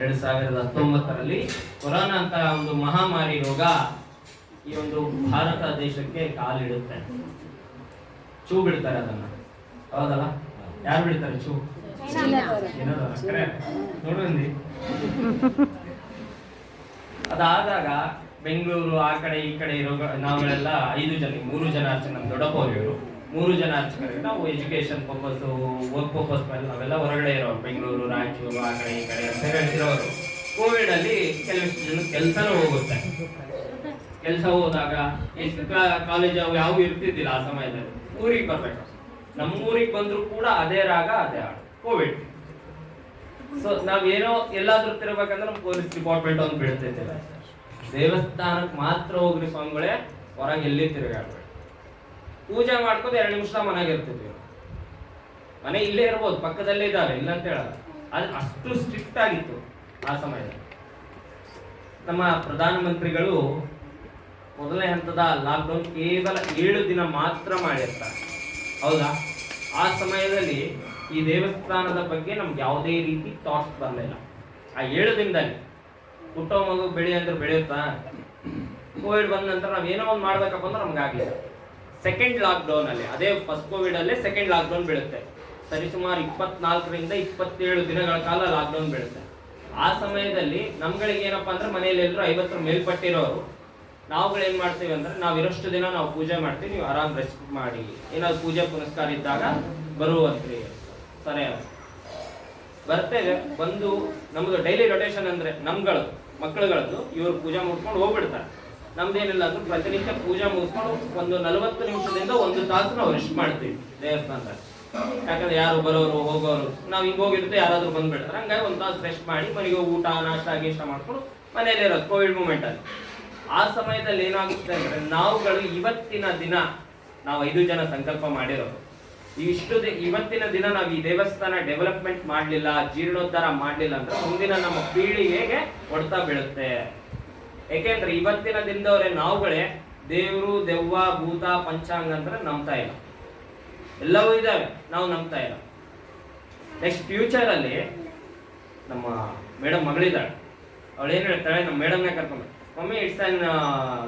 ಎರಡ್ ಸಾವಿರದ ಹತ್ತೊಂಬತ್ತರಲ್ಲಿ ಕೊರೋನಾ ಅಂತ ಒಂದು ಮಹಾಮಾರಿ ರೋಗ ಈ ಒಂದು ಭಾರತ ದೇಶಕ್ಕೆ ಕಾಲಿಡುತ್ತೆ. ಚೂ ಬಿಡ್ತಾರೆ ಅದನ್ನ. ಹೌದಲ್ಲ? ಯಾರು ಬಿಡ್ತಾರೆ ಚೂ? ನೋಡಿ correct. ಅದಾದಾಗ ಬೆಂಗಳೂರು, ಆ ಕಡೆ ಈ ಕಡೆ ಇರೋ ನಾವೆಲ್ಲ ಐದು ಜನ, ಮೂರು ಜನ ನಮ್ಮ ದೊಡ್ಡಪ್ಪ ಮೂರು ಜನ ಅರ್ಚಕರಿಗೆ ನಾವು ಎಜುಕೇಶನ್ ಪರ್ಪಸ್ ವರ್ಕ್ ಪರ್ಪಸ್ ಮೇಲೆ ನಾವೆಲ್ಲ ಹೊರಗಡೆ ಇರೋರು. ಬೆಂಗಳೂರು, ರಾಯಚೂರು, ಆ ಕಡೆ ಈ ಕಡೆ ಅಂತ ಹೇಳ್ತಿರೋರು. ಕೋವಿಡ್ ಅಲ್ಲಿ ಕೆಲವಿಷ್ಟು ಜನ ಕೆಲಸನೂ ಹೋಗುತ್ತೆ. ಕೆಲಸ ಹೋದಾಗ ಎಷ್ಟು ಕಾಲೇಜ್ ಯಾವ ಇರ್ತಿದ್ದಿಲ್ಲ ಆ ಸಮಯದಲ್ಲಿ. ಊರಿಗೆ ಬರ್ಬೇಕು. ನಮ್ಮ ಊರಿಗೆ ಬಂದರೂ ಕೂಡ ಅದೇ ರಾಗ, ಅದೇ ಹಾಡು. ಕೋವಿಡ್ ಸೊ ನಾವೇನೋ ಎಲ್ಲಾದ್ರೂ ತಿರ್ಬೇಕಂದ್ರೆ ನಮ್ಮ ಪೊಲೀಸ್ ಡಿಪಾರ್ಟ್ಮೆಂಟ್ ಒಂದು ಬೀಳ್ತೈತಿಲ್ಲ ದೇವಸ್ಥಾನಕ್ಕೆ ಮಾತ್ರ ಹೋಗ್ರಿ ಸ್ವಾಮಿಗಳೇ, ಹೊರಗೆ ಎಲ್ಲಿ ತಿರುಗಾಡ್ಬೇಡಿ. ಪೂಜೆ ಮಾಡ್ಕೊಂಡು ಎರಡು ನಿಮಿಷ ಮನೆಗೆ. ಮನೆ ಇಲ್ಲೇ ಇರ್ಬೋದು, ಪಕ್ಕದಲ್ಲೇ ಇದ್ದಾವೆ ಇಲ್ಲ ಅಂತ ಹೇಳಲ್ಲ. ಅದು ಅಷ್ಟು ಸ್ಟ್ರಿಕ್ಟ್ ಆಗಿತ್ತು ಆ ಸಮಯದಲ್ಲಿ. ನಮ್ಮ ಪ್ರಧಾನಮಂತ್ರಿಗಳು ಮೊದಲನೇ ಹಂತದ ಲಾಕ್ಡೌನ್ ಕೇವಲ ಏಳು ದಿನ ಮಾತ್ರ ಮಾಡಿರ್ತಾರೆ. ಹೌದಾ? ಆ ಸಮಯದಲ್ಲಿ ಈ ದೇವಸ್ಥಾನದ ಬಗ್ಗೆ ನಮ್ಗೆ ಯಾವುದೇ ರೀತಿ ಥಾಟ್ಸ್ ಬರಲಿಲ್ಲ ಆ ಏಳು ದಿನದಲ್ಲಿ ಹುಟ್ಟೋ ಮಗು ಬೆಳಿ ಅಂದ್ರೆ ಬೆಳೆಯುತ್ತಾ? ಕೋವಿಡ್ ಬಂದ ನಂತರ ನಾವು ಏನೋ ಒಂದು ಮಾಡ್ಬೇಕಪ್ಪ ಅಂದ್ರೆ ನಮ್ಗೆ ಆಗ್ಲಿಲ್ಲ. ಸೆಕೆಂಡ್ ಲಾಕ್ಡೌನ್ ಅಲ್ಲಿ, ಅದೇ ಫಸ್ಟ್ ಕೋವಿಡ್ ಅಲ್ಲೇ ಸೆಕೆಂಡ್ ಲಾಕ್ಡೌನ್ ಬೀಳುತ್ತೆ. ಸರಿಸುಮಾರು ಇಪ್ಪತ್ನಾಲ್ಕರಿಂದ ಇಪ್ಪತ್ತೇಳು ದಿನಗಳ ಕಾಲ ಲಾಕ್ಡೌನ್ ಬೀಳುತ್ತೆ. ಆ ಸಮಯದಲ್ಲಿ ನಮ್ಗಳಿಗೆ ಏನಪ್ಪ ಅಂದ್ರೆ ಮನೆಯಲ್ಲಿ ಎಲ್ಲರೂ ಐವತ್ತರ ಮೇಲ್ಪಟ್ಟಿರೋರು. ನಾವುಗಳು ಏನ್ ಮಾಡ್ತೀವಿ ಅಂದ್ರೆ ನಾವು ಇರೋಷ್ಟು ದಿನ ನಾವು ಪೂಜೆ ಮಾಡ್ತೀವಿ, ನೀವು ಆರಾಮ್ ರೆಸ್ಟ್ ಮಾಡಿ. ಏನಾದ್ರು ಪೂಜೆ ಪುನಸ್ಕಾರ ಇದ್ದಾಗ ಬರುವಂತ್ರಿ. ಸರಿ ಬರ್ತೇವೆ ಬಂದು ನಮ್ದು ಡೈಲಿ ರೊಟೇಷನ್ ಅಂದ್ರೆ ನಮ್ಗಳು ಮಕ್ಕಳುಗಳದ್ದು, ಇವ್ರು ಪೂಜೆ ಮುಟ್ಕೊಂಡು ಹೋಗ್ಬಿಡ್ತಾರೆ. ನಮ್ದೇನಿಲ್ಲ ಅಂದ್ರೆ ಪ್ರತಿನಿತ್ಯ ಪೂಜಾ ಮುಗಿಸ್ಕೊಂಡು ಒಂದು ನಲವತ್ತು ನಿಮಿಷದಿಂದ ಒಂದು ತಾಸು ನಾವು ರೆಸ್ಟ್ ಮಾಡ್ತೀವಿ ದೇವಸ್ಥಾನದ ಯಾಕಂದ್ರೆ ಯಾರು ಬರೋರು, ಹೋಗೋರು, ನಾವು ಹಿಂಗ್ ಹೋಗಿರುತ್ತೆ, ಯಾರಾದ್ರೂ ಬಂದ್ಬಿಡ್ತಾರೆ. ಹಂಗಾಗಿ ಒಂದು ತಾಸು ರೆಸ್ಟ್ ಮಾಡಿ ಮನೆಗೆ ಊಟ, ನಾಷ್ಟ ಗೀಷ್ಟ ಮಾಡ್ಕೊಂಡು ಮನೇಲಿ ಇರೋದು, ಕೋವಿಡ್ ಮೂಮೆಂಟ್ ಅಲ್ಲಿ. ಆ ಸಮಯದಲ್ಲಿ ಏನಾಗುತ್ತೆ ಅಂದ್ರೆ ನಾವುಗಳು ಇವತ್ತಿನ ದಿನ ನಾವು ಐದು ಜನ ಸಂಕಲ್ಪ ಮಾಡಿರೋದು. ಇಷ್ಟು ಇವತ್ತಿನ ದಿನ ನಾವು ಈ ದೇವಸ್ಥಾನ ಡೆವಲಪ್ಮೆಂಟ್ ಮಾಡಲಿಲ್ಲ, ಜೀರ್ಣೋದ್ಧಾರ ಮಾಡಲಿಲ್ಲ ಅಂದ್ರೆ ಮುಂದಿನ ನಮ್ಮ ಪೀಳಿಗೆಗೆ ಹೊಡ್ತಾ ಬೀಳುತ್ತೆ? ಯಾಕೆಂದ್ರೆ ಇವತ್ತಿನ ದಿನದವರೇ ನಾವುಗಳೇ ದೇವರು, ದೆವ್ವ, ಭೂತ, ಪಂಚಾಂಗ ಅಂದ್ರೆ ನಂಬ್ತಾ ಇಲ್ಲ. ಎಲ್ಲವೂ ಇದಾವೆ ನಾವು ನಂಬ್ತಾ ಇಲ್ಲ. ನೆಕ್ಸ್ಟ್ ಫ್ಯೂಚರ್ ಅಲ್ಲಿ ನಮ್ಮ ಮೇಡಮ್ ಮಗಳಿದ್ದಾಳೆ. ಅವಳು ಏನು ಹೇಳ್ತಾಳೆ, ನಮ್ಮ ಮೇಡಮ್ನೇ ಕರ್ಕೊಂಡು mummy it's an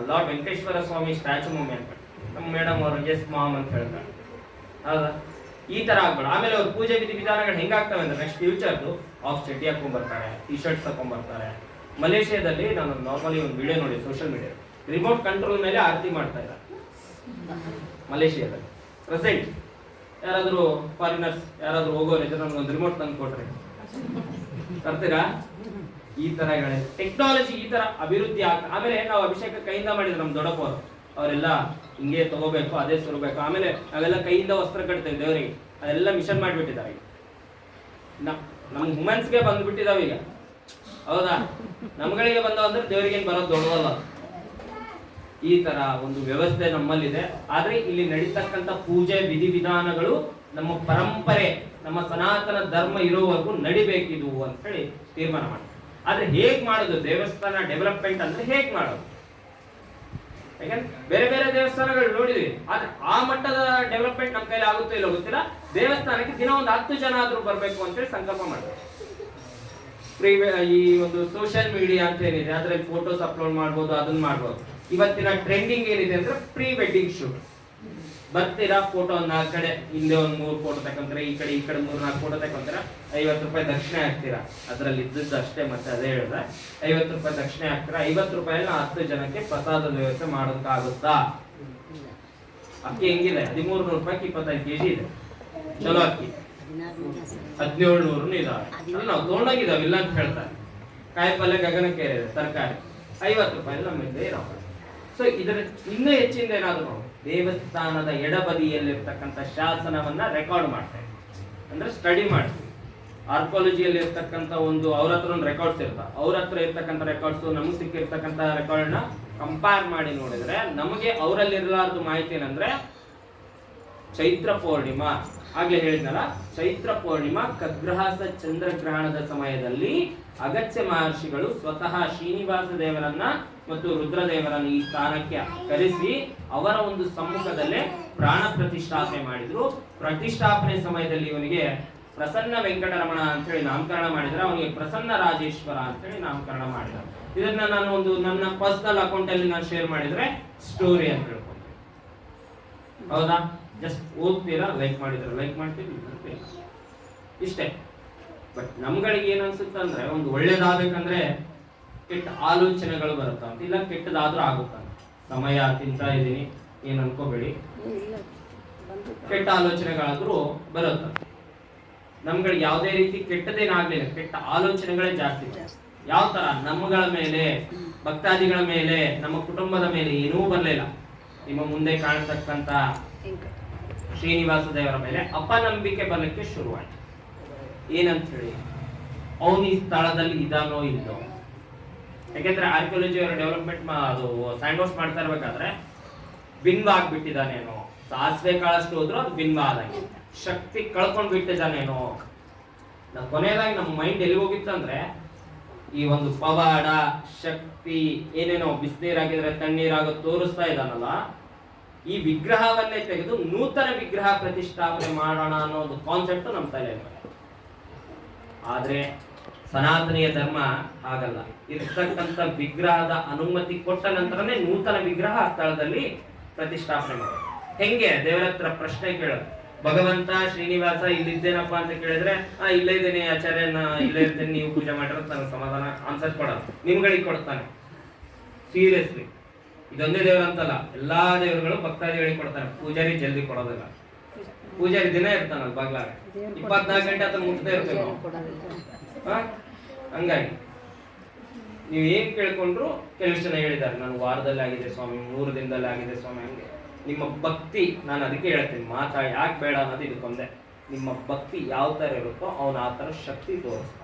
lord Venkateshwara Swami statue mummy ಅಂತ ನಮ್ಮ ಮೇಡಮ್ ಅವರು ಎಸ್ ಮಾಮ್ ಅಂತ ಹೇಳ್ತಾಳೆ. ಹೌದಾ? ಈ ತರ ಆಗ್ಬೇಡ. ಆಮೇಲೆ ಅವ್ರ ಪೂಜೆ ವಿಧಿ ವಿಧಾನಗಳು ಹೆಂಗಾಗ್ತವೆ ಅಂದ್ರೆ ನೆಕ್ಸ್ಟ್ ಫ್ಯೂಚರ್ದು ಆಫ್ ಚಡ್ಡಿ ಹಾಕೊಂಡ್ ಬರ್ತಾರೆ ಟಿ ಶರ್ಟ್ಸ್ ಹಾಕೊಂಡ್ ಬರ್ತಾರೆ. ಮಲೇಷ್ಯಾದಲ್ಲಿ ನಾನು ನಾರ್ಮಲಿ ಒಂದು ವಿಡಿಯೋ ನೋಡಿ ಸೋಷಿಯಲ್ ಮೀಡಿಯಾ ರಿಮೋಟ್ ಕಂಟ್ರೋಲ್ ಮೇಲೆ ಆರತಿ ಮಾಡ್ತಾ ಇದ್ದಾರೆ ಮಲೇಷಿಯಾದಲ್ಲಿ. ಪ್ರೆಸೆಂಟ್ ಯಾರಾದರೂ ಫಾರಿನರ್ಸ್ ಯಾರಾದರೂ ಹೋಗೋರು ಇದ್ರೆ ಒಂದು ರಿಮೋಟ್ ತಂದು ಕೊಟ್ರಿ. ತರ್ತೀರಾ? ಈ ತರ ಟೆಕ್ನಾಲಜಿ ಈ ತರ ಅಭಿವೃದ್ಧಿ ಆಗ್ತಾ ಆಮೇಲೆ ನಾವು ಅಭಿಷೇಕ ಕೈಯಿಂದ ಮಾಡಿದ್ರು ನಮ್ಮ ದೊಡ್ಡಪ್ಪವರು ಅವರೆಲ್ಲ ಹಿಂಗೆ ತಗೋಬೇಕು, ಅದೇ ಸುರಬೇಕು ಆಮೇಲೆ ನಾವೆಲ್ಲ ಕೈಯಿಂದ ವಸ್ತ್ರ ಕಟ್ತೇವೆ ದೇವರಿಗೆ. ಅದೆಲ್ಲ ಮಿಷನ್ ಮಾಡಿಬಿಟ್ಟಿದ್ದಾರೆ ನಮ್ಮ ವುಮೆನ್ಸ್ಗೆ ಬಂದ್ಬಿಟ್ಟಿದಾವೆ ಈಗ. ಹೌದಾ? ನಮ್ಗಳಿಗೆ ಬಂದವ ಅಂದ್ರೆ ದೇವರಿಗೆ ಏನ್ ಬರೋದು ದೊಡ್ಡದಲ್ಲ? ಈ ತರ ಒಂದು ವ್ಯವಸ್ಥೆ ನಮ್ಮಲ್ಲಿದೆ. ಆದ್ರೆ ಇಲ್ಲಿ ನಡೀತಕ್ಕಂತ ಪೂಜೆ ವಿಧಿವಿಧಾನಗಳು ನಮ್ಮ ಪರಂಪರೆ, ನಮ್ಮ ಸನಾತನ ಧರ್ಮ ಇರೋವರೆಗೂ ನಡಿಬೇಕಿದು ಅಂತ ಹೇಳಿ ತೀರ್ಮಾನ ಮಾಡಿ ಆದ್ರೆ ಹೇಗ್ ಮಾಡೋದು? ದೇವಸ್ಥಾನ ಡೆವಲಪ್ಮೆಂಟ್ ಅಂದ್ರೆ ಹೇಗ್ ಮಾಡೋದು? ಯಾಕಂದ್ರೆ ಬೇರೆ ಬೇರೆ ದೇವಸ್ಥಾನಗಳು ನೋಡಿದ್ವಿ. ಆದ್ರೆ ಆ ಮಟ್ಟದ ಡೆವಲಪ್ಮೆಂಟ್ ನಮ್ಮ ಕೈಲಿ ಆಗುತ್ತೋ ಇಲ್ಲ ಗೊತ್ತಿಲ್ಲ. ದೇವಸ್ಥಾನಕ್ಕೆ ದಿನ ಒಂದು ಹತ್ತು ಜನ ಆದ್ರೂ ಬರ್ಬೇಕು ಅಂತೇಳಿ ಸಂಕಲ್ಪ ಮಾಡ್ತಾರೆ. ಈ ಒಂದು ಸೋಷಿಯಲ್ ಮೀಡಿಯಾ ಅಂತ ಏನಿದೆ, ಅದರಲ್ಲಿ ಫೋಟೋಸ್ ಅಪ್ಲೋಡ್ ಮಾಡ್ಬೋದು ಅದನ್ನ ಮಾಡ್ಬೋದು. ಇವತ್ತಿನ ಟ್ರೆಂಡಿಂಗ್ ಏನಿದೆ ಅಂದ್ರೆ ಪ್ರೀ ವೆಡ್ಡಿಂಗ್ ಶೂಟ್ ಬರ್ತೀರಾ ಫೋಟೋ ನಾಲ್ಕು ಕಡೆ, ಹಿಂದೆ ಒಂದು ಮೂರು ಫೋಟೋ ತಕೊಂತಾರೆ ಈ ಕಡೆ ಈ ಕಡೆ ಮೂರು ನಾಲ್ಕು ಫೋಟೋ ತಕೊಂತೀರಾ ಐವತ್ತು ರೂಪಾಯಿ ದಕ್ಷಿಣೆ ಹಾಕ್ತೀರಾ. ಅದ್ರಲ್ಲಿ ಇದ್ದದ್ದು ಅಷ್ಟೇ ಮತ್ತೆ ಅದೇ ಹೇಳಿದ್ರೆ, ಐವತ್ತು ರೂಪಾಯಿ ದಕ್ಷಿಣೆ ಹಾಕ್ತೀರಾ, ಐವತ್ತು ರೂಪಾಯಿನ ಹತ್ತು ಜನಕ್ಕೆ ಪ್ರಸಾದದ ವ್ಯವಸ್ಥೆ ಮಾಡೋದಕ್ಕಾಗುತ್ತಾ? ಅಕ್ಕಿ ಹೆಂಗಿದೆ? ಹದಿಮೂರು ನೂರು ರೂಪಾಯಿ ಇಪ್ಪತ್ತೈದು ಕೆಜಿ ಇದೆ. ಚಲೋ ಅಕ್ಕಿ. ಹದಿನೇಳು ನೂರು ಇದಾವೆ ನಾವು ತೊಗೊಂಡೋಗಿದ್ದಾವೆ, ಇಲ್ಲ ಅಂತ ಹೇಳ್ತಾರೆ. ಕಾಯಿ ಪಲ್ಯ ಗಗನಕ್ಕೆ ತರಕಾರಿ ಐವತ್ತು ರೂಪಾಯಿ ನಮ್ಮಿಂದ ಇರೋದು ಸೊ ಇದರ ಇನ್ನೂ ಹೆಚ್ಚಿಂದ ಏನಾದ್ರು ದೇವಸ್ಥಾನದ ಎಡಬದಿಯಲ್ಲಿರ್ತಕ್ಕಂಥ ಶಾಸನವನ್ನ ರೆಕಾರ್ಡ್ ಮಾಡ್ತೇವೆ. ಅಂದ್ರೆ ಸ್ಟಡಿ ಮಾಡ್ತೀವಿ. ಆರ್ಕಾಲಜಿಯಲ್ಲಿ ಇರ್ತಕ್ಕಂಥ ಒಂದು ಅವ್ರ ಹತ್ರ ಒಂದು ರೆಕಾರ್ಡ್ಸ್ ಇರ್ತಾವೆ. ಅವ್ರ ಹತ್ರ ಇರ್ತಕ್ಕಂಥ ರೆಕಾರ್ಡ್ಸ್ ನಮಗೆ ಸಿಕ್ಕಿರ್ತಕ್ಕಂಥ ರೆಕಾರ್ಡ್ನ ಕಂಪೇರ್ ಮಾಡಿ ನೋಡಿದ್ರೆ ನಮಗೆ ಅವರಲ್ಲಿ ಇರಲಾರ್ದು ಮಾಹಿತಿ ಏನಂದ್ರೆ, ಚೈತ್ರ ಪೌರ್ಣಿಮಾ. ಆಗ್ಲೇ ಹೇಳಿದ್ನಲ್ಲ, ಚೈತ್ರ ಪೂರ್ಣಿಮಾ ಖಗ್ರಹಾಸ ಚಂದ್ರಗ್ರಹಣದ ಸಮಯದಲ್ಲಿ ಅಗತ್ಯ ಮಹರ್ಷಿಗಳು ಸ್ವತಃ ಶ್ರೀನಿವಾಸ ದೇವರನ್ನ ಮತ್ತು ರುದ್ರದೇವರನ್ನು ಈ ಸ್ಥಾನಕ್ಕೆ ಕರೆಸಿ ಅವರ ಒಂದು ಸಮ್ಮುಖದಲ್ಲೇ ಪ್ರಾಣ ಪ್ರತಿಷ್ಠಾಪನೆ ಮಾಡಿದ್ರು. ಪ್ರತಿಷ್ಠಾಪನೆ ಸಮಯದಲ್ಲಿ ಇವನಿಗೆ ಪ್ರಸನ್ನ ವೆಂಕಟರಮಣ ಅಂತ ಹೇಳಿ ನಾಮಕರಣ ಮಾಡಿದ್ರೆ. ಅವನಿಗೆ ಪ್ರಸನ್ನ ರಾಜೇಶ್ವರ ಅಂತ ಹೇಳಿ ನಾಮಕರಣ ಮಾಡಿದ್ರು. ಇದನ್ನ ನಾನು ಒಂದು ನನ್ನ ಪರ್ಸನಲ್ ಅಕೌಂಟ್ ಅಲ್ಲಿ ನಾನು ಶೇರ್ ಮಾಡಿದ್ರೆ ಸ್ಟೋರಿ ಅಂತ ಹೇಳ್ಕೊಂಡು. ಹೌದಾ? ಜಸ್ಟ್ ಓದ್ತೀರಾ ಲೈಕ್ ಮಾಡಿದ್ರೆ ಲೈಕ್ ಮಾಡ್ತೀವಿ. ಇಷ್ಟೇ. ಬಟ್ ನಮ್ಗಳಿಗೆ ಏನ್ ಅನ್ಸುತ್ತೆ ಅಂದ್ರೆ, ಒಂದು ಒಳ್ಳೇದಾಗಬೇಕಂದ್ರೆ ಕೆಟ್ಟ ಆಲೋಚನೆಗಳು ಬರುತ್ತಂತ ಇಲ್ಲ, ಕೆಟ್ಟದಾದ್ರೂ ಆಗುತ್ತಾ ಸಮಯ ತಿಂತಾ ಇದ್ದೀನಿ. ಏನ್ ಅನ್ಕೋಬೇಡಿ. ಕೆಟ್ಟ ಆಲೋಚನೆಗಳಾದ್ರೂ ಬರುತ್ತ. ನಮ್ಗಳು ಯಾವುದೇ ರೀತಿ ಕೆಟ್ಟದೇನಾಗ್ಲಿಲ್ಲ. ಕೆಟ್ಟ ಆಲೋಚನೆಗಳೇ ಜಾಸ್ತಿ. ಯಾವ ತರ? ನಮ್ಮಗಳ ಮೇಲೆ, ಭಕ್ತಾದಿಗಳ ಮೇಲೆ, ನಮ್ಮ ಕುಟುಂಬದ ಮೇಲೆ ಏನೂ ಬರಲಿಲ್ಲ. ನಿಮ್ಮ ಮುಂದೆ ಕಾಣತಕ್ಕಂತ ಶ್ರೀನಿವಾಸ ದೇವರ ಮೇಲೆ ಅಪನಂಬಿಕೆ ಬರಲಿಕ್ಕೆ ಶುರುವಾಯ್ತು. ಏನಂತ ಹೇಳಿ ಅವನು ಈ ಸ್ಥಳದಲ್ಲಿ ಇದಾನೋ ಇಲ್ಲೋ? ಯಾಕೆಂದ್ರೆ ಆರ್ಕಿಯಾಲಜಿ ಅವರ ಡೆವಲಪ್ಮೆಂಟ್ ಅದು ವಾಶ್ ಮಾಡ್ತಾ ಇರ್ಬೇಕಾದ್ರೆ ಬಿನ್ವ ಆಗ್ಬಿಟ್ಟಿದ್ದಾನೇನೋ ಸಾಸಿವೆ ಕಾಳಷ್ಟು ಹೋದ್ರು ಅದು ಬಿನ್ವ ಆದಂಗೆ ಶಕ್ತಿ ಕಳ್ಕೊಂಡು ಬಿಟ್ಟಿದ್ದಾನೇನೋ? ನಾವು ಕೊನೆಯದಾಗಿ ನಮ್ಮ ಮೈಂಡ್ ಎಲ್ಲಿ ಹೋಗಿತ್ತು ಅಂದ್ರೆ, ಈ ಒಂದು ಪವಾಡ, ಶಕ್ತಿ, ಏನೇನೋ ಬಿಸಿನೀರಾಗಿದ್ರೆ ತಣ್ಣೀರಾಗ ತೋರಿಸ್ತಾ ಇದ್ದಾನಲ್ಲ ಈ ವಿಗ್ರಹವನ್ನೇ ತೆಗೆದು ನೂತನ ವಿಗ್ರಹ ಪ್ರತಿಷ್ಠಾಪನೆ ಮಾಡೋಣ ಅನ್ನೋ ಒಂದು ಕಾನ್ಸೆಪ್ಟ್ ನಮ್ಮ ತಲೆ ಮೇಲೆ ಆದ್ರೆ ಸನಾತನೀಯ ಧರ್ಮ ಹಾಗಲ್ಲ. ಇರ್ತಕ್ಕಂಥ ವಿಗ್ರಹದ ಅನುಮತಿ ಕೊಟ್ಟ ನಂತರನೇ ನೂತನ ವಿಗ್ರಹ ಆ ಸ್ಥಳದಲ್ಲಿ ಪ್ರತಿಷ್ಠಾಪನೆ ಮಾಡೋದು. ಹೆಂಗೆ? ದೇವರತ್ರ ಪ್ರಶ್ನೆ ಕೇಳೋದು. ಭಗವಂತ, ಶ್ರೀನಿವಾಸ ಇಲ್ಲಿದ್ದೇನಪ್ಪ ಅಂತ ಕೇಳಿದ್ರೆ, ಆ, ಇಲ್ಲೇ ಇದ್ದೇನೆ ಆಚಾರ್ಯನ, ಇಲ್ಲೇ ಇದ್ದೇನೆ ನೀವು ಪೂಜೆ ಮಾಡಿರೋ ತನ್ನ ಸಮಾಧಾನ ಆನ್ಸರ್ ಕೊಡೋದು. ನಿಮ್ಗಳಿಗೆ ಕೊಡ್ತಾನೆ. ಸೀರಿಯಸ್ಲಿ ಇದೊಂದೇ ದೇವ್ರ ಅಂತಲ್ಲ ಎಲ್ಲಾ ದೇವರುಗಳು ಭಕ್ತಾದಿಗಳಿಗೆ ಕೊಡ್ತಾರೆ. ಪೂಜಾರಿ ಜಲ್ದಿ ಕೊಡೋದಿಲ್ಲ. ಪೂಜಾರಿ ದಿನ ಇರ್ತಾನಲ್ಲ ಬಾಗ್ಲಾಗ. ಇಪ್ಪತ್ನಾಲ್ಕು ಗಂಟೆ ಅದನ್ನ ಮುಟ್ತಾ ಇರ್ತೇವೆ? ಹಂಗಾಗಿ. ನೀವು ಏನ್ ಕೇಳ್ಕೊಂಡ್ರು ಕೆಲವು ಜನ ಹೇಳಿದ್ದಾರೆ ನಾನು ವಾರದಲ್ಲಿ ಆಗಿದೆ ಸ್ವಾಮಿ ಮೂರು ದಿನದಲ್ಲಿ ಆಗಿದೆ ಸ್ವಾಮಿ ಹಂಗೆ. ನಿಮ್ಮ ಭಕ್ತಿ ನಾನು ಅದಕ್ಕೆ ಹೇಳ್ತೀನಿ ಮಾತಾ ಯಾಕೆ ಬೇಡ ಅನ್ನೋದು ಇದಕ್ಕೊಂದೆ ನಿಮ್ಮ ಭಕ್ತಿ ಯಾವ ತರ ಇರುತ್ತೋ ಅವನು ಆ ತರ ಶಕ್ತಿ ತೋರಿಸ್ತಾನೆ.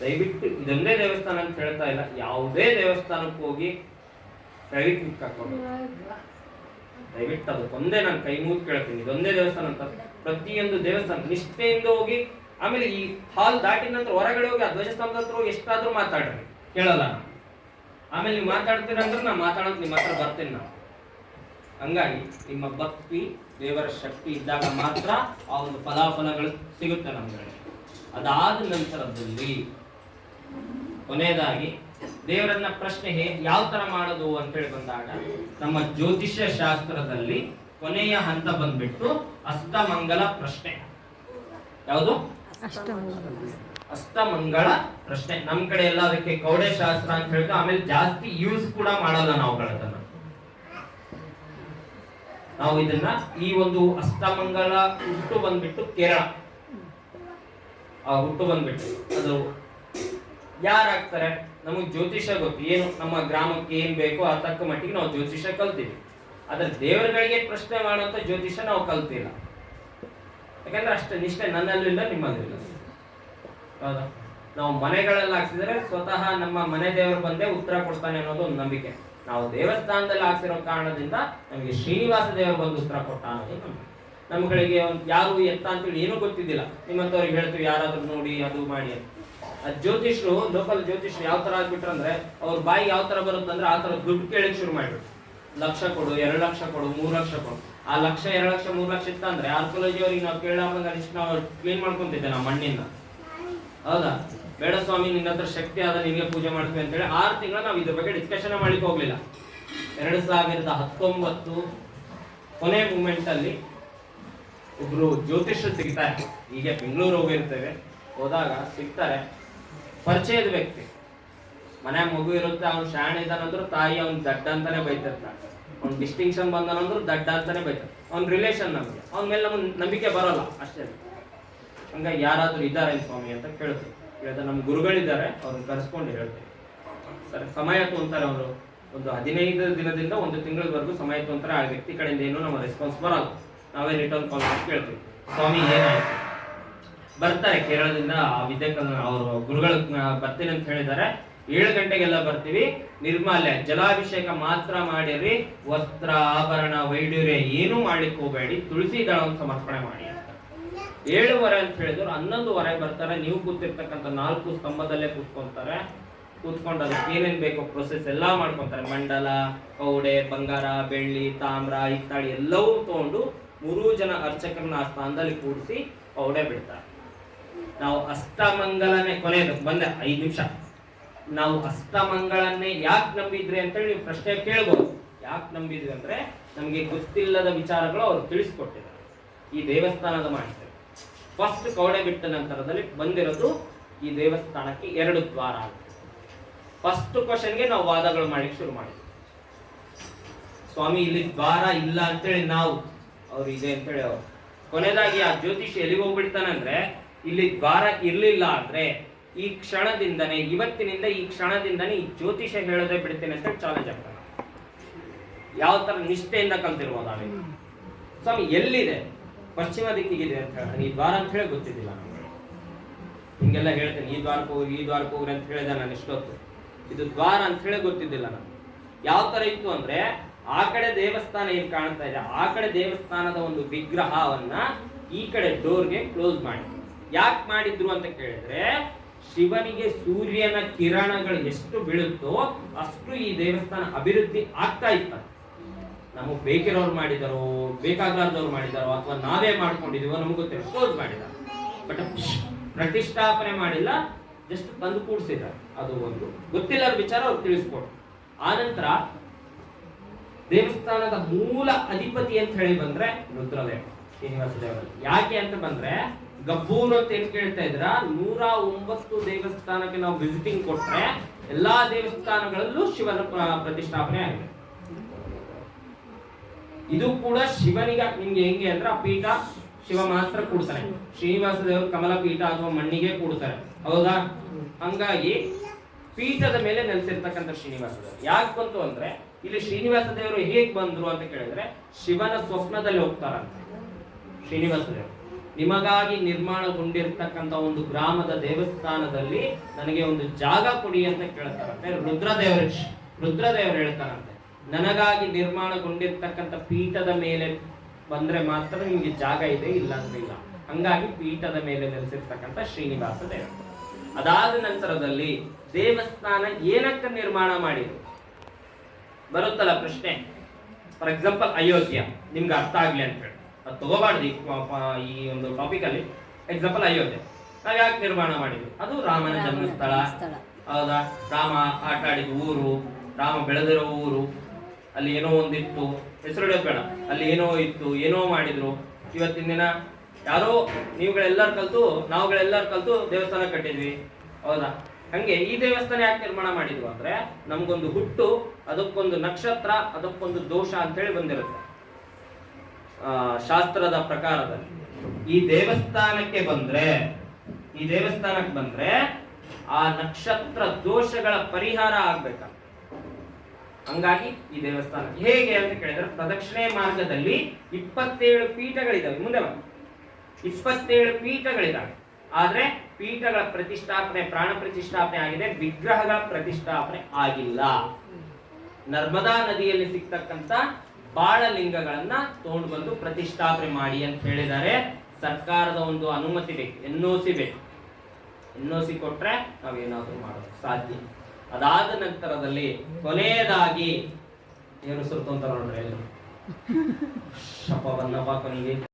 ದಯವಿಟ್ಟು ಇದೊಂದೇ ದೇವಸ್ಥಾನ ಅಂತ ಹೇಳ್ತಾ ಇಲ್ಲ ಯಾವುದೇ ದೇವಸ್ಥಾನಕ್ಕೆ ಹೋಗಿ ಮಿಕ್ ಹಾಕೊಂಡು. ದಯವಿಟ್ಟು ಒಂದೇ ನಾನು ಕೈ ಮುಗಿ ಕೇಳ್ತೀನಿ. ಇದೊಂದೇ ದೇವಸ್ಥಾನ ಅಂತ. ಪ್ರತಿಯೊಂದು ದೇವಸ್ಥಾನ. ನಿಷ್ಠೆಯಿಂದ ಹೋಗಿ, ಆಮೇಲೆ ಈ ಹಾಲ್ ದಾಟಿದ ನಂತರ ಹೊರಗಡೆ ಹೋಗಿ ಆ ಧ್ವಜಸ್ತಂಭದ ಹತ್ರ ಹೋಗಿ ಎಷ್ಟಾದ್ರೂ ಮಾತಾಡ್ರಿ. ಕೇಳಲ್ಲ ಆಮೇಲೆ ನೀವು ಮಾತಾಡ್ತೀರ ಅಂದ್ರೆ ನಾನು ಮಾತಾಡೋದು ನಿಮ್ಮ ಹತ್ರ ಬರ್ತೀನಿ ನಾನು. ಹಂಗಾಗಿ ನಿಮ್ಮ ಭಕ್ತಿ, ದೇವರ ಶಕ್ತಿ ಇದ್ದಾಗ ಮಾತ್ರ ಆ ಒಂದು ಫಲಾಫಲಗಳು ಸಿಗುತ್ತೆ ನಮ್ಗೆ ಅದಾದ ನಂತರದಲ್ಲಿ, ಕೊನೆಯದಾಗಿ ದೇವರನ್ನ ಪ್ರಶ್ನೆ ಯಾವ ತರ ಮಾಡೋದು ಅಂತ ಹೇಳಿ ಬಂದಾಗ, ನಮ್ಮ ಜ್ಯೋತಿಷ್ಯ ಶಾಸ್ತ್ರದಲ್ಲಿ ಕೊನೆಯ ಹಂತ ಬಂದ್ಬಿಟ್ಟು ಅಸ್ತಮಂಗಲ ಪ್ರಶ್ನೆ. ಯಾವುದು? ಅಷ್ಟಮಂಗಳ ಪ್ರಶ್ನೆ. ನಮ್ ಕಡೆ ಎಲ್ಲ ಅದಕ್ಕೆ ಕೌಡೆ ಶಾಸ್ತ್ರ ಅಂತ ಹೇಳ್ತಾ ಆಮೇಲೆ ಜಾಸ್ತಿ ಯೂಸ್ ಕೂಡ ಮಾಡಲ್ಲ ನಾವುಗಳದನ್ನ ನಾವು ಇದನ್ನ ಈ ಒಂದು ಅಸ್ತಮಂಗಲ ಹುಟ್ಟು ಬಂದ್ಬಿಟ್ಟು ಕೇರಳ. ಆ ಹುಟ್ಟು ಬಂದ್ಬಿಟ್ಟು ಅದು ಯಾರಾಗ್ತಾರೆ? ನಮಗೆ ಜ್ಯೋತಿಷ ಗೊತ್ತು. ಏನು ನಮ್ಮ ಗ್ರಾಮಕ್ಕೆ ಏನು ಬೇಕೋ ಆ ತಕ್ಕ ಮಟ್ಟಿಗೆ ನಾವು ಜ್ಯೋತಿಷ ಕಲ್ತೀವಿ. ಆದರೆ ದೇವರುಗಳಿಗೆ ಪ್ರಶ್ನೆ ಮಾಡುವಂಥ ಜ್ಯೋತಿಷ ನಾವು ಕಲ್ತಿಲ್ಲ. ಯಾಕಂದ್ರೆ ಅಷ್ಟು ನಿಷ್ಠೆ ನನ್ನಲ್ಲೂ ಇಲ್ಲ, ನಿಮ್ಮಲ್ಲೂ ಇಲ್ಲ. ಹೌದಾ? ನಾವು ಮನೆಗಳಲ್ಲಿ ಹಾಕ್ಸಿದ್ರೆ ಸ್ವತಃ ನಮ್ಮ ಮನೆ ದೇವರು ಬಂದೇ ಉತ್ತರ ಕೊಡ್ತಾನೆ ಅನ್ನೋದು ಒಂದು ನಂಬಿಕೆ. ನಾವು ದೇವಸ್ಥಾನದಲ್ಲಿ ಹಾಕ್ಸಿರೋ ಕಾರಣದಿಂದ ನಮಗೆ ಶ್ರೀನಿವಾಸ ದೇವರು ಬಂದು ಉತ್ತರ ಕೊಟ್ಟ ಅನ್ನೋದು ನಂಬಿಕೆ. ನಮ್ಗಳಿಗೆ ಯಾರು ಎತ್ತ ಅಂತೇಳಿ ಏನೂ ಗೊತ್ತಿದ್ದಿಲ್ಲ. ನಿಮ್ಮಂಥವ್ರಿಗೆ ಹೇಳ್ತೀವಿ, ಯಾರಾದರೂ ನೋಡಿ, ಅದು ಮಾಡಿ ಅಂತ. ಜ್ಯೋತಿಷ್ರು, ಲೋಕಲ್ ಜ್ಯೋತಿಷ್ರು ಯಾವ ತರ ಆಗ್ಬಿಟ್ರು ಅಂದ್ರೆ ಅವ್ರ ಬಾಯಿ ಯಾವ ತರ ಬರುತ್ತಂದ್ರೆ ಆ ತರ ದುಡ್ಡು ಕೇಳಕ್ ಶುರು ಮಾಡ್ಬಿಟ್ರು. ಲಕ್ಷ ಕೊಡು, ಎರಡು ಲಕ್ಷ ಕೊಡು, ಮೂರು ಲಕ್ಷ ಕೊಡು. ಆ ಲಕ್ಷ, ಎರಡು ಲಕ್ಷ, ಮೂರು ಲಕ್ಷ ಇತ್ತಂದ್ರೆ ಆರ್ಕೋಲಜಿ ಅವ್ರಿಗೆ ನಾವು ಕೇಳಾಮಂಗ ಅಷ್ಟು ನಾವು ಕ್ಲೀನ್ ಮಾಡ್ಕೊಂತಿದ್ದೆ ನಾವು ಮಣ್ಣಿನ ಹೌದಾ? ಬೇಡ ಸ್ವಾಮಿ, ನಿನ್ನ ಹತ್ರ ಶಕ್ತಿ ಆದ ನಿಮಗೆ ಪೂಜೆ ಮಾಡ್ತೀವಿ ಅಂತ ಹೇಳಿ ಆರು ತಿಂಗಳ ನಾವು ಇದ್ರ ಬಗ್ಗೆ ಡಿಸ್ಕಷನ್ ಮಾಡ್ಲಿಕ್ಕೆ ಹೋಗ್ಲಿಲ್ಲ. ಎರಡು ಸಾವಿರದ ಹತ್ತೊಂಬತ್ತು ಕೊನೆ ಮೂಮೆಂಟ್ ಅಲ್ಲಿ ಒಬ್ರು ಜ್ಯೋತಿಷ್ಯರು ಸಿಗ್ತಾರೆ. ಈಗ ಬೆಂಗಳೂರು ಹೋಗಿರ್ತೇವೆ. ಹೋದಾಗ ಸಿಗ್ತಾರೆ. ಪರಿಚಯದ ವ್ಯಕ್ತಿ. ಮನೆ ಮಗು ಇರುತ್ತೆ, ಅವ್ನು ಶಾಣೆ ಇದ್ದಾನಂದ್ರೆ ತಾಯಿ ಅವ್ನ್ ದಡ್ಡ ಅಂತಾನೆ ಬೈತಿರ್ತಾನೆ. ಅವ್ನು ಡಿಸ್ಟಿಂಕ್ಷನ್ ಬಂದನಂದ್ರು ದಡ್ಡ ಅಂತಾನೆ ಬೈತಾರೆ ಅವ್ನ ರಿಲೇಷನ್ ನಮಗೆ. ಅವ್ನ ಮೇಲೆ ನಮ್ಗೆ ನಂಬಿಕೆ ಬರೋಲ್ಲ, ಅಷ್ಟೇ. ಹಂಗಾಗಿ ಯಾರಾದ್ರೂ ಇದ್ದಾರೆ ಸ್ವಾಮಿ ಅಂತ ಕೇಳ್ತೀವಿ ಕೇಳಿದ್ರೆ ನಮ್ಮ ಗುರುಗಳಿದ್ದಾರೆ, ಅವ್ರನ್ನ ಕರೆಸ್ಕೊಂಡು ಹೇಳ್ತೀವಿ ಸರಿ, ಸಮಯ ತೊಂತಾರೆ ಅವರು. ಒಂದು ಹದಿನೈದು ದಿನದಿಂದ ಒಂದು ತಿಂಗಳವರೆಗೂ ಸಮಯ ತೊಂತಾರೆ ಆ ವ್ಯಕ್ತಿ ಕಡೆಯಿಂದ ಏನು ನಮ್ಮ ರೆಸ್ಪಾನ್ಸ್ ಬರಲ್ಲ. ನಾವೇ ರಿಟರ್ನ್ ಕಾಲ್ ಮಾಡಿ ಕೇಳ್ತೀವಿ. ಸ್ವಾಮಿ ಏನಾಯ್ತು? ಬರ್ತಾರೆ ಕೇರಳದಿಂದ ಆ ವಿದ್ಯಾಕಲ್ ಅವರು ಗುರುಗಳು ಬರ್ತೀನಿ ಅಂತ ಹೇಳಿದ್ದಾರೆ. ಏಳು ಗಂಟೆಗೆಲ್ಲ ಬರ್ತೀವಿ. ನಿರ್ಮಾಲ್ಯ, ಜಲಾಭಿಷೇಕ ಮಾತ್ರ ಮಾಡಿರಿ. ವಸ್ತ್ರ, ಆಭರಣ ವೈಡೂರ್ಯ ಏನೂ ಮಾಡ್ಲಿಕ್ಕೆ ಹೋಗಬೇಡಿ. ತುಳಸಿ ದಳವನ್ನು ಸಮರ್ಪಣೆ ಮಾಡಿ ಅಂತ. ಏಳುವರೆ ಅಂತ ಹೇಳಿದ್ರು. ಹನ್ನೊಂದುವರೆ ಬರ್ತಾರೆ. ನೀವು ಕೂತಿರ್ತಕ್ಕಂಥ ನಾಲ್ಕು ಸ್ತಂಭದಲ್ಲೇ ಕೂತ್ಕೊಂತಾರೆ. ಕೂತ್ಕೊಂಡು ಅದಕ್ಕೆ ಏನೇನು ಬೇಕೋ ಪ್ರೊಸೆಸ್ ಎಲ್ಲ ಮಾಡ್ಕೊತಾರೆ. ಮಂಡಲ ಕೌಡೆ ಬಂಗಾರ, ಬೆಳ್ಳಿ, ತಾಮ್ರ, ಹಿತ್ತಾಳಿ ಎಲ್ಲವೂ ತಗೊಂಡು ಮೂರು ಜನ ಅರ್ಚಕರನ್ನ ಆ ಸ್ಥಾನದಲ್ಲಿ ಕೂಡಿಸಿ ಪೌಡೆ ಬಿಡ್ತಾರೆ. ನಾವು ಅಷ್ಟಮಂಗಲನೇ ಕೊನೆಯದು ಬಂದೆ, ಐದು ನಿಮಿಷ. ನಾವು ಅಷ್ಟಮಂಗಳನ್ನೇ ಯಾಕೆ ನಂಬಿದ್ರಿ ಅಂತೇಳಿ ನೀವು ಪ್ರಶ್ನೆ ಕೇಳ್ಬೋದು. ಯಾಕೆ ನಂಬಿದ್ರಿ ಅಂದ್ರೆ ನಮಗೆ ಗೊತ್ತಿಲ್ಲದ ವಿಚಾರಗಳು ಅವ್ರು ತಿಳಿಸ್ಕೊಟ್ಟಿದ್ದಾರೆ. ಈ ದೇವಸ್ಥಾನದ ಮಾಹಿತಿ. ಫಸ್ಟ್ ಕೌಡೆ ಬಿಟ್ಟ ನಂತರದಲ್ಲಿ ಬಂದಿರೋದು ಈ ದೇವಸ್ಥಾನಕ್ಕೆ ಎರಡು ದ್ವಾರ ಫಸ್ಟ್ ಕ್ವಶನ್ಗೆ ನಾವು ವಾದಗಳು ಮಾಡಲಿಕ್ಕೆ ಶುರು ಮಾಡಿದ್ವಿ. ಸ್ವಾಮಿ, ಇಲ್ಲಿ ದ್ವಾರ ಇಲ್ಲ ಅಂತೇಳಿ ನಾವು, ಅವ್ರು ಇದೆ ಅಂತೇಳಿ ಅವರು. ಕೊನೆಯದಾಗಿ ಆ ಜ್ಯೋತಿಷಿ ಎಲ್ಲಿಗೆ ಹೋಗ್ಬಿಡ್ತಾನಂದ್ರೆ ಇಲ್ಲಿ ದ್ವಾರ ಇರಲಿಲ್ಲ ಅಂದ್ರೆ ಈ ಕ್ಷಣದಿಂದನೇ, ಇವತ್ತಿನಿಂದ ಈ ಕ್ಷಣದಿಂದನೇ ಈ ಜ್ಯೋತಿಷ ಹೇಳೋದೇ ಬಿಡ್ತೇನೆ ಅಂತ ಚಾಲೆಂಜ್ ಆಗ್ತಾನೆ ಯಾವ ತರ ನಿಷ್ಠೆಯಿಂದ ಕಲ್ತಿರ್ಬೋದು ವ್ಯಕ್ತಿ. ಸ್ವಾಮಿ, ಎಲ್ಲಿದೆ? ಪಶ್ಚಿಮ ದಿಕ್ಕಿಗಿದೆ ಅಂತ ಹೇಳ್ತಾನೆ ಈ ದ್ವಾರ ಅಂತ ಹೇಳಿ ಗೊತ್ತಿದ್ದಿಲ್ಲ ಹಿಂಗೆಲ್ಲ ಹೇಳ್ತೇನೆ, ಈ ದ್ವಾರಕ್ಕೆ ಹೋಗಿ ಈ ದ್ವಾರಕ್ಕೆ ಹೋಗ್ರಿ ಅಂತ ಹೇಳಿದೆ ನಾನು ಇಷ್ಟೊತ್ತು ಇದು ದ್ವಾರ ಅಂತ ಹೇಳಿ ಗೊತ್ತಿದ್ದಿಲ್ಲ ನಾನು ಯಾವ ತರ ಇತ್ತು ಅಂದ್ರೆ, ಆ ಕಡೆ ದೇವಸ್ಥಾನ ಏನು ಕಾಣ್ತಾ ಇದೆ. ಆ ಕಡೆ ದೇವಸ್ಥಾನದ ಒಂದು ವಿಗ್ರಹವನ್ನ ಈ ಕಡೆ ಡೋರ್ಗೆ ಕ್ಲೋಸ್ ಮಾಡಿ. ಯಾಕೆ ಮಾಡಿದ್ರು ಅಂತ ಕೇಳಿದ್ರೆ, ಶಿವನಿಗೆ ಸೂರ್ಯನ ಕಿರಣಗಳು ಎಷ್ಟು ಬೀಳುತ್ತೋ ಅಷ್ಟು ಈ ದೇವಸ್ಥಾನ ಅಭಿವೃದ್ಧಿ ಆಗ್ತಾ ಇತ್ತು. ನಮಗ್ ಬೇಕಿರೋರು ಮಾಡಿದಾರೋ, ಬೇಕಾಗ್ಲಾರ್ದವ್ರು ಮಾಡಿದಾರೋ, ಅಥವಾ ನಾವೇ ಮಾಡ್ಕೊಂಡಿದೀವೋ ನಮ್ಗೆ ಕ್ಲೋಸ್ ಮಾಡಿದ ಬಟ್ ಪ್ರತಿಷ್ಠಾಪನೆ ಮಾಡಿಲ್ಲ ಜಸ್ಟ್ ತಂದು ಕೂಡಿಸಿದ್ದಾರೆ. ಅದು ಒಂದು. ಗೊತ್ತಿಲ್ಲ ವಿಚಾರ ಅವ್ರು ತಿಳಿಸ್ಕೊಡು ಆನಂತರ ದೇವಸ್ಥಾನದ ಮೂಲ ಅಧಿಪತಿ ಅಂತ ಹೇಳಿ ಬಂದ್ರೆ ರುದ್ರದೇವ ಶ್ರೀನಿವಾಸ ದೇವರು ಯಾಕೆ ಅಂತ ಬಂದ್ರೆ ಗಬ್ಬೂರು ಅಂತ ಏನ್ ಕೇಳ್ತಾ ಇದ್ರ ನೂರ ಒಂಬತ್ತು ದೇವಸ್ಥಾನಕ್ಕೆ ನಾವು ವಿಸಿಟಿಂಗ್ ಕೊಟ್ರೆ ಎಲ್ಲಾ ದೇವಸ್ಥಾನಗಳಲ್ಲೂ ಶಿವನ ಪ್ರತಿಷ್ಠಾಪನೆ ಆಗಿದೆ. ಇದು ಕೂಡ ಶಿವನಿಗ, ನಿಮ್ಗೆ ಹೆಂಗೆ ಅಂದ್ರೆ ಆ ಪೀಠ ಶಿವ ಮಾತ್ರ ಕೂಡ್ತಾನೆ ಶ್ರೀನಿವಾಸ ದೇವರು ಕಮಲ ಪೀಠ ಅಥವಾ ಮಣ್ಣಿಗೆ ಕೂಡ್ತಾರೆ. ಹೌದಾ? ಹಂಗಾಗಿ ಪೀಠದ ಮೇಲೆ ನೆಲೆಸಿರ್ತಕ್ಕಂಥ ಶ್ರೀನಿವಾಸ ದೇವರು. ಯಾಕೆ ಬಂತು ಅಂದ್ರೆ, ಇಲ್ಲಿ ಶ್ರೀನಿವಾಸ ದೇವರು ಹೇಗೆ ಬಂದ್ರು ಅಂತ ಕೇಳಿದ್ರೆ, ಶಿವನ ಸ್ವಪ್ನದಲ್ಲಿ ಹೋಗ್ತಾರಂತೆ. ಶ್ರೀನಿವಾಸ ದೇವರು. ನಿಮಗಾಗಿ ನಿರ್ಮಾಣಗೊಂಡಿರ್ತಕ್ಕಂಥ ಒಂದು ಗ್ರಾಮದ ದೇವಸ್ಥಾನದಲ್ಲಿ ನನಗೆ ಒಂದು ಜಾಗ ಕೊಡಿ ಅಂತ ಕೇಳ್ತಾರಂತೆ. ರುದ್ರದೇವರು ರುದ್ರದೇವರು ಹೇಳ್ತಾರಂತೆ. ನನಗಾಗಿ ನಿರ್ಮಾಣಗೊಂಡಿರ್ತಕ್ಕಂಥ ಪೀಠದ ಮೇಲೆ ಬಂದ್ರೆ ಮಾತ್ರ ನಿಮ್ಗೆ ಜಾಗ ಇದೆ ಇಲ್ಲ ಅಂದ್ರೆ ಇಲ್ಲ. ಹಂಗಾಗಿ ಪೀಠದ ಮೇಲೆ ನೆಲೆಸಿರ್ತಕ್ಕಂಥ ಶ್ರೀನಿವಾಸ ದೇವರು. ಅದಾದ ನಂತರದಲ್ಲಿ ದೇವಸ್ಥಾನ ಏನಕ್ಕೆ ನಿರ್ಮಾಣ ಮಾಡಿದ್ರು? ಬರುತ್ತಲ್ಲ ಪ್ರಶ್ನೆ. For example Ayodhya. ನಿಮ್ಗೆ ಅರ್ಥ ಆಗ್ಲಿ ಅಂತ ಹೇಳಿ. ಅದು ತಗೋಬಾರ್ದು ಈ ಒಂದು ಟಾಪಿಕಲ್ಲಿ ಎಕ್ಸಾಂಪಲ್ ಅಯೋಧ್ಯೆ ನಾವು ಯಾಕೆ ನಿರ್ಮಾಣ ಮಾಡಿದ್ವಿ? ಅದು ರಾಮನ ಜನ್ಮಸ್ಥಳ. ಸ್ಥಳ ಹೌದಾ? ರಾಮ ಆಟ ಆಡಿದ ಊರು ರಾಮ ಬೆಳೆದಿರೋ ಊರು ಅಲ್ಲಿ ಏನೋ ಒಂದಿತ್ತು. ಹೆಸರು ಬೇಡ. ಅಲ್ಲಿ ಏನೋ ಇತ್ತು ಏನೋ ಮಾಡಿದ್ರು. ಇವತ್ತಿನ ದಿನ ಯಾರೋ ನೀವುಗಳೆಲ್ಲರೂ ಕಲ್ತು ನಾವುಗಳೆಲ್ಲರೂ ಕಲ್ತು ದೇವಸ್ಥಾನ ಕಟ್ಟಿದ್ವಿ. ಹೌದಾ? ಹಂಗೆ ಈ ದೇವಸ್ಥಾನ ಯಾಕೆ ನಿರ್ಮಾಣ ಮಾಡಿದ್ವು ಅಂದ್ರೆ ನಮ್ಗೊಂದು ಹುಟ್ಟು ಅದಕ್ಕೊಂದು ನಕ್ಷತ್ರ ಅದಕ್ಕೊಂದು ದೋಷ ಅಂತೇಳಿ ಬಂದಿರುತ್ತೆ. ಶಾಸ್ತ್ರದ ಪ್ರಕಾರದಲ್ಲಿ. ಈ ದೇವಸ್ಥಾನಕ್ಕೆ ಬಂದ್ರೆ, ಈ ದೇವಸ್ಥಾನಕ್ಕೆ ಬಂದ್ರೆ ಆ ನಕ್ಷತ್ರ ದೋಷಗಳ ಪರಿಹಾರ ಆಗ್ಬೇಕಂತ ಹಂಗಾಗಿ ಈ ದೇವಸ್ಥಾನ ಹೇಗೆ ಅಂತ ಕೇಳಿದ್ರೆ, ಪ್ರದಕ್ಷಿಣೆ ಮಾರ್ಗದಲ್ಲಿ ಇಪ್ಪತ್ತೇಳು ಪೀಠಗಳಿದ್ದಾವೆ ಮುಂದೆ ಬನ್ನಿ ಇಪ್ಪತ್ತೇಳು ಪೀಠಗಳಿದ್ದಾವೆ ಆದ್ರೆ ಪೀಠಗಳ ಪ್ರತಿಷ್ಠಾಪನೆ, ಪ್ರಾಣ ಪ್ರತಿಷ್ಠಾಪನೆ ಆಗಿದೆ, ವಿಗ್ರಹಗಳ ಪ್ರತಿಷ್ಠಾಪನೆ ಆಗಿಲ್ಲ. ನರ್ಮದಾ ನದಿಯಲ್ಲಿ ಸಿಗ್ತಕ್ಕಂತ ಬಾಳಲಿಂಗಗಳನ್ನ ತಗೊಂಡು ಬಂದು ಪ್ರತಿಷ್ಠಾಪನೆ ಮಾಡಿ ಅಂತ ಹೇಳಿದ್ದಾರೆ. ಸರ್ಕಾರದ ಒಂದು ಅನುಮತಿ ಬೇಕು ಎನ್ ಸಿ ಬೇಕು. ಎನ್ ಸಿ ಕೊಟ್ರೆ ನಾವೇನಾದ್ರೂ ಮಾಡೋದು ಸಾಧ್ಯ. ಅದಾದ ನಂತರದಲ್ಲಿ ಕೊನೆಯದಾಗಿ ಏನು ಸುರ್ತಂತ ನೋಡ್ರಿ ಎಲ್ಲರೂ ಶಪ ಬಂದಪ್ಪ ಕೊನೆಗೆ